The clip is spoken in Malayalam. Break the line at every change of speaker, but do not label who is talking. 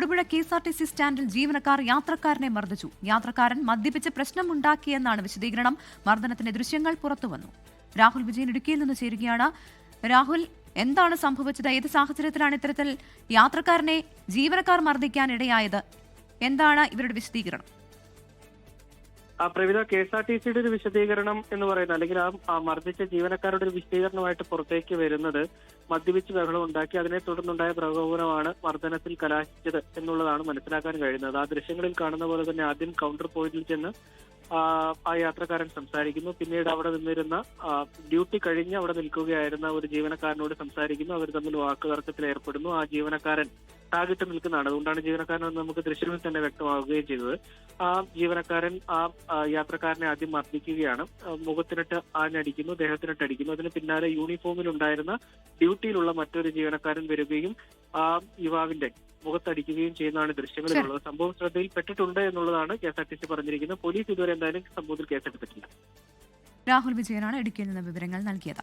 Thodupuzha K S R T C സ്റ്റാൻഡിൽ ജീവനക്കാർ യാത്രക്കാരനെ മർദ്ദിച്ചു. യാത്രക്കാരൻ മദ്യപിച്ച് പ്രശ്നമുണ്ടാക്കിയെന്നാണ് വിശദീകരണം. മർദ്ദനത്തിന്റെ ദൃശ്യങ്ങൾ പുറത്തുവന്നു. രാഹുൽ വിജയൻ ഇടുക്കിയിൽ നിന്ന് ചേരുകയാണ്. രാഹുൽ എന്താണ് സംഭവിച്ചത്? ഏത് സാഹചര്യത്തിലാണ് ഇത്തരത്തിൽ യാത്രക്കാരനെ ജീവനക്കാർ മർദ്ദിക്കാൻ ഇടയായത്? എന്താണ് ഇവരുടെ വിശദീകരണം?
ആ പ്രവിധ കെ എസ് ആർ ടി സിയുടെ ഒരു വിശദീകരണം എന്ന് പറയുന്നത് അല്ലെങ്കിൽ ആ മർദ്ദിച്ച ജീവനക്കാരുടെ ഒരു വിശദീകരണമായിട്ട് പുറത്തേക്ക് വരുന്നത് മദ്യപിച്ച് ബഹളം ഉണ്ടാക്കി അതിനെ തുടർന്നുണ്ടായ പ്രകോപനമാണ് മർദ്ദനത്തിൽ കലാശിച്ചത് എന്നുള്ളതാണ് മനസ്സിലാക്കാൻ കഴിയുന്നത്. ആ ദൃശ്യങ്ങളിൽ കാണുന്ന പോലെ തന്നെ ആദ്യം കൗണ്ടർ പോയിന്റിൽ ചെന്ന് ആ, യാത്രക്കാരൻ സംസാരിക്കുന്നു. പിന്നീട് അവിടെ നിന്നിരുന്ന ഡ്യൂട്ടി കഴിഞ്ഞ് അവിടെ നിൽക്കുകയായിരുന്ന ഒരു ജീവനക്കാരനോട് സംസാരിക്കുന്നു. അവർ തമ്മിൽ വാക്കുതർക്കത്തിൽ ഏർപ്പെടുന്നു ആ ജീവനക്കാരൻ ടാഗിട്ട് നിൽക്കുന്നതാണ്. അതുകൊണ്ടാണ് ജീവനക്കാരൻ നമുക്ക് ദൃശ്യങ്ങളിൽ തന്നെ വ്യക്തമാവുകയും ചെയ്തത്. ആ ജീവനക്കാരൻ ആ യാത്രക്കാരനെ ആദ്യം മർദ്ദിക്കുകയാണ്. മുഖത്തിനിട്ട് ആഞ്ഞടിക്കുന്നു ദേഹത്തിനിട്ട് അടിക്കുന്നു. അതിന് പിന്നാലെ യൂണിഫോമിൽ ഉണ്ടായിരുന്ന ഡ്യൂട്ടിയിലുള്ള മറ്റൊരു ജീവനക്കാരൻ വരികയും ആ യുവാവിന്റെ മുഖത്തടിക്കുകയും ചെയ്യുന്നതാണ് ദൃശ്യങ്ങളിലുള്ളത് സംഭവം ശ്രദ്ധയിൽപ്പെട്ടിട്ടുണ്ട് എന്നുള്ളതാണ് K S R T C പറഞ്ഞിരിക്കുന്നത്. പോലീസ് ഇതുവരെ എന്തായാലും സംഭവത്തിൽ കേസെടുത്തിട്ടില്ല.
രാഹുൽ വിജയനാണ് ഇടുക്കിയിൽ നിന്ന് വിവരങ്ങൾ നൽകിയത്.